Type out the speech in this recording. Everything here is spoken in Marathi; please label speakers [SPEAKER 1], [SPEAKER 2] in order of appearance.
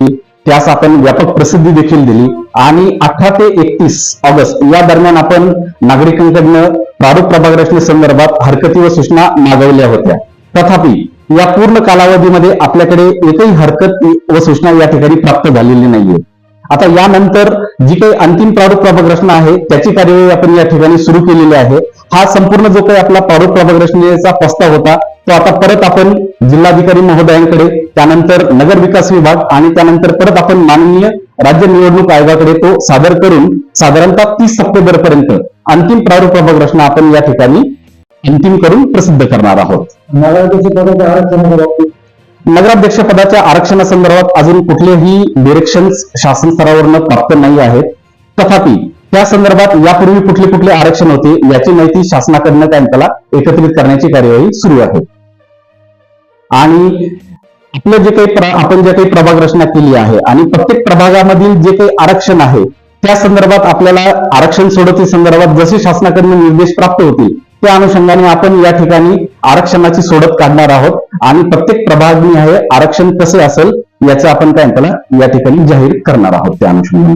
[SPEAKER 1] त्यास आपण व्यापक प्रसिद्धी देखील दिली. आणि अठरा ते एकतीस ऑगस्ट या दरम्यान आपण नागरिकांकडनं प्रारूप प्रभाग रचने संदर्भात हरकती व सूचना मागवल्या होत्या. तथापि या पूर्ण कालावधीमध्ये आपल्याकडे एकही हरकत व सूचना या ठिकाणी प्राप्त झालेली नाहीये. आता यानंतर जी काही अंतिम प्रारूप प्रभाग रचना आहे त्याची कार्यवाही आपण या ठिकाणी सुरू केलेली आहे. हा संपूर्ण जो काही आपला प्रारूप प्रभाग रचनेचा प्रस्ताव होता तो आता परत आपण जिल्हाधिकारी महोदयांकडे त्यानंतर नगर विकास विभाग आणि त्यानंतर परत आपण माननीय राज्य निवडणूक आयोगाकडे तो सादर करून साधारणतः तीस सप्टेंबर पर्यंत अंतिम प्रारूप प्रभाग रचना आपण या ठिकाणी अंतिम करून प्रसिद्ध करणार आहोत.
[SPEAKER 2] नगराध्यक्ष पदाच्या
[SPEAKER 1] आरक्षणासंदर्भात? अजून कुठलेही डिरेक्शन शासन स्तरावरनं प्राप्त नाही आहेत. तथापि त्या संदर्भात यापूर्वी कुठले कुठले आरक्षण होते याची माहिती शासनाकडनं त्याला एकत्रित करण्याची कार्यवाही सुरू आहे. आणि आपलं जे काही आपण जे काही प्रभाग रचना केली आहे आणि प्रत्येक प्रभागामधील जे काही आरक्षण आहे त्या संदर्भात आपल्याला आरक्षण सोडती संदर्भात जसे शासनाकडून निर्देश प्राप्त होतील त्या अनुषंगाने आपण या ठिकाणी आरक्षणाची सोडत काढणार आहोत. आणि प्रत्येक प्रभागनिहाय आरक्षण कसे असेल याचं आपण काय त्याला या ठिकाणी जाहीर करणार आहोत त्या अनुषंगाने.